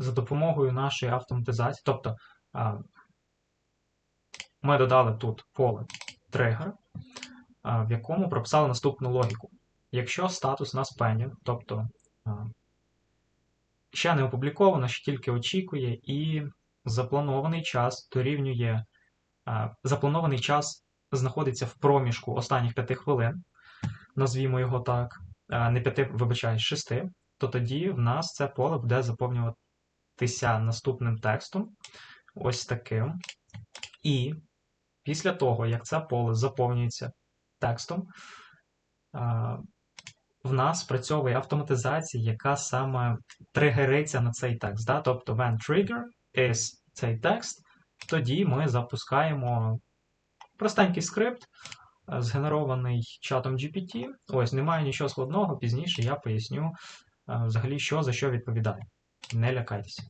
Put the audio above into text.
за допомогою нашої автоматизації, тобто ми додали тут поле тригер, в якому прописали наступну логіку. Якщо статус у нас pending, тобто ще не опубліковано, ще тільки очікує, і запланований час дорівнює, запланований час знаходиться в проміжку останніх 5 хвилин, назвімо його так, не 5, вибачаюсь, 6, то тоді в нас це поле буде заповнюватися наступним текстом, ось таким. І після того, як це поле заповнюється текстом, в нас спрацьовує автоматизація, яка саме тригериться на цей текст. Да? Тобто, when trigger is цей текст, тоді ми запускаємо простенький скрипт, е, згенерований чатом GPT. Ось, немає нічого складного, пізніше я поясню е, взагалі, що за що відповідає. Не лякайтеся.